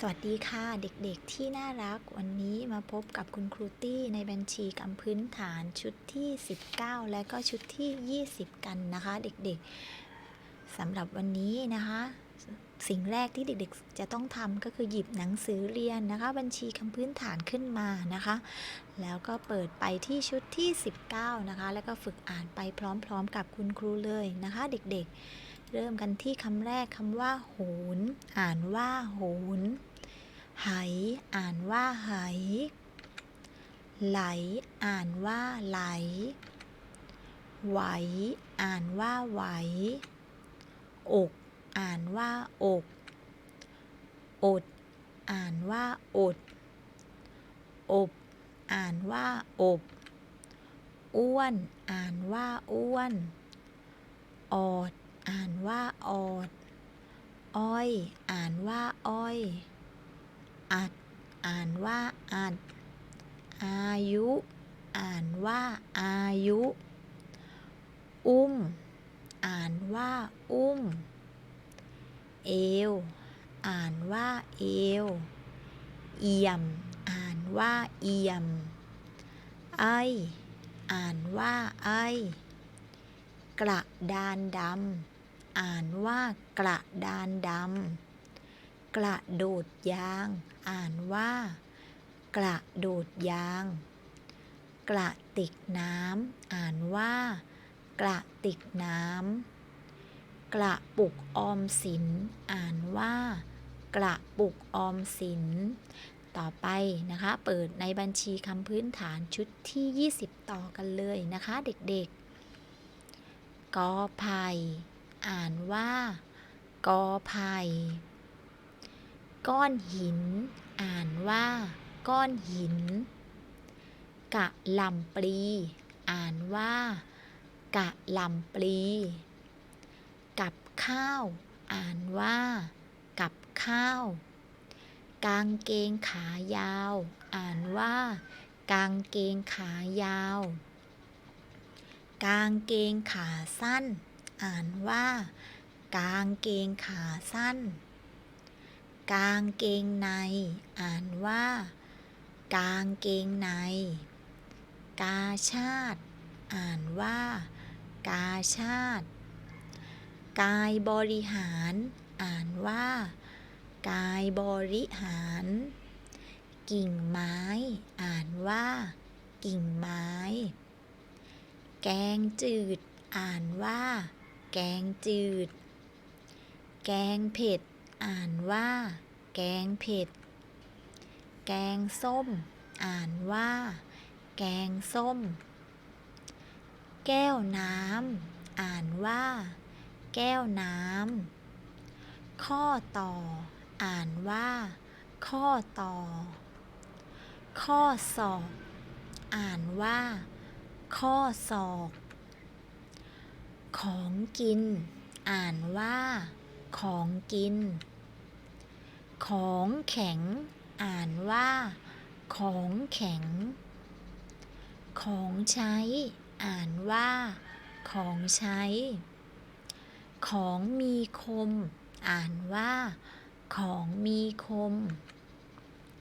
สวัสดีค่ะเด็กๆที่น่ารักวันนี้มาพบกับคุณครูตี้ในบัญชีกำพื้นฐานชุดที่ 19 และก็ชุดที่ 20 กันนะคะ เด็กๆสำหรับวันนี้นะคะ สิ่งแรกที่เด็กๆ จะต้องทำก็คือหยิบหนังสือเรียนนะคะ บัญชีคำพื้นฐานขึ้นมานะคะ แล้วก็เปิดไปที่ชุดที่ 19 นะคะ แล้วก็ฝึกอ่านไปพร้อมๆ กับคุณครูเลยนะคะ เด็กๆ เริ่มกันที่คำแรกคำว่าโหน อ่านว่าโหน ไห อ่านว่าไห ไหล อ่านว่าไหล ไหว อ่านว่าไหว อก อ่านว่าอก อด อ่านว่าอด อบ อ่านว่าอบ อ้วน อ่านว่าอ้วนออดอ่าน ว่าออด อ้อย อ่านว่าอ้อย อัด อ่านว่าอัด อายุ อ่านว่าอายุ อุ้ม อ่านว่าอุ้ม เอว อ่านว่าเอว เอี่ยม อ่านว่าเอี่ยม ไอ อ่านว่าไอกระดานดำ อ่านว่ากระดานดำกระโดดยาง อ่านว่า กระโดดยาง กระติกน้ำอ่านว่า กระติกน้ำกระปุกออมสิน อ่านว่า กระปุกออมสิน ต่อไปนะคะ เปิดในบัญชีคำพื้นฐานชุดที่ 20 ต่อกันเลยนะคะ เด็กๆกอไผ่ อ่านว่ากอไผ่ก้อนหิน อ่านว่า ก้อนหิน กะลำปลี อ่านว่า กะลำปลี กับข้าว อ่านว่า กับข้าว กางเกงขายาว อ่านว่า กางเกงขายาว กางเกงขาสั้น อ่านว่า กางเกงขาสั้น กางเกงใน อ่านว่า กางเกงใน กาชาติ อ่านว่า กาชาติ กายบริหาร อ่านว่า กายบริหาร กิ่งไม้ อ่านว่า กิ่งไม้แกงจืด อ่านว่า แกงจืด แกงเผ็ด อ่านว่า แกงเผ็ด แกงส้ม อ่านว่า แกงส้ม แก้วน้ำ อ่านว่า แก้วน้ำ ข้อต่อ อ่านว่า ข้อต่อ ข้อศอก อ่านว่า ข้อศอก ของกิน อ่านว่า ของกิน ของแข็ง อ่านว่า ของแข็ง ของใช้ อ่านว่า ของใช้ ของมีคม อ่านว่า ของมีคม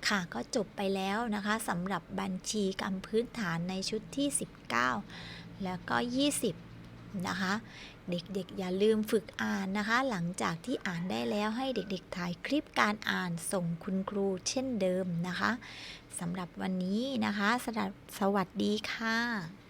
ค่ะก็จบไปแล้วนะคะสำหรับบัญชีกรรมพื้นฐานในชุดที่ 19 แล้วก็ 20 นะคะ เด็กๆอย่าลืมฝึกอ่านนะคะ หลังจากที่อ่านได้แล้วให้เด็กๆถ่ายคลิปการอ่านส่งคุณครูเช่นเดิมนะคะสำหรับวันนี้นะคะ สวัสดีค่ะ